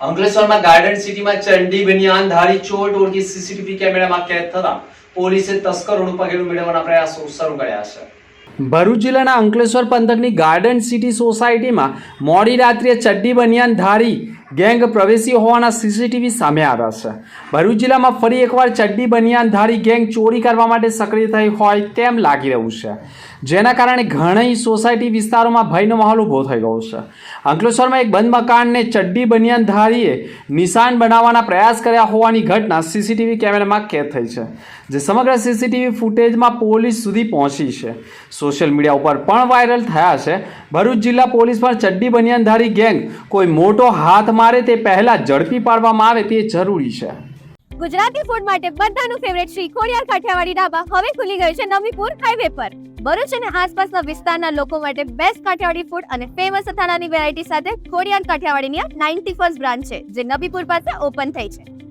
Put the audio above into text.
અંકલેશ્વરમાં ગાર્ડન સિટીમાં ચંડી, બનિયાન, ધારી ચોર ટોળકી સીસીટીવી કેમેરામાં કેદ થતા પોલીસે તસ્કરોનું પગેરું મેળવવાના પ્રયાસો શરૂ કર્યા છે. ભરૂચ જિલ્લાના અંકલેશ્વર પંથકની ગાર્ડન સિટી સોસાયટીમાં મોડી રાત્રે ચડ્ડી બનિયાન, ધારી ગેંગ પ્રવેશી હોવાના સીસીટીવી સામે આવ્યા છે. ભરૂચ જિલ્લામાં ફરી એકવાર ચડ્ડી બનિયાન ધારી ગેંગ ચોરી કરવા માટે સક્રિય થઈ હોય તેમ લાગી રહ્યું છે. જેના કારણે ઘણી સોસાયટી વિસ્તારોમાં ભયનો માહોલ ઊભો થઈ ગયો છે. અંકલેશ્વરમાં એક બંધ મકાનને ચડ્ડી બનિયાન ધારીએ નિશાન બનાવવાના પ્રયાસ કર્યા હોવાની ઘટના સીસીટીવી કેમેરામાં કેદ થઈ છે, જે સમગ્ર સીસીટીવી ફૂટેજમાં પોલીસ સુધી પહોંચી છે. સોશિયલ મીડિયા ઉપર પણ વાયરલ થયા છે, ભરૂચ જિલ્લા પોલીસ પર ચડ્ડી બનિયાનધારી ગેંગ કોઈ મોટો હાથ મારે તે પહેલા ઝડપી પાડવામાં આવે તે જરૂરી છે. ગુજરાતી ફૂડ માટે બધાનું ફેવરેટ શ્રી ખોડિયાર કાઠિયાવાડી ઢાબા હવે ખુલી ગયું છે નવીપુર હાઈવે પર. ભરૂચ અને આસપાસના વિસ્તારના લોકો માટે બેસ્ટ કાઠિયાવાડી ફૂડ અને ફેમસ અથાણાની વેરાયટી સાથે ખોડિયાર કાઠિયાવાડીની આ નાઇન્ટી ફર્સ્ટ બ્રાન્ચ છે, જે નબીપુર પાસે ઓપન થઈ છે.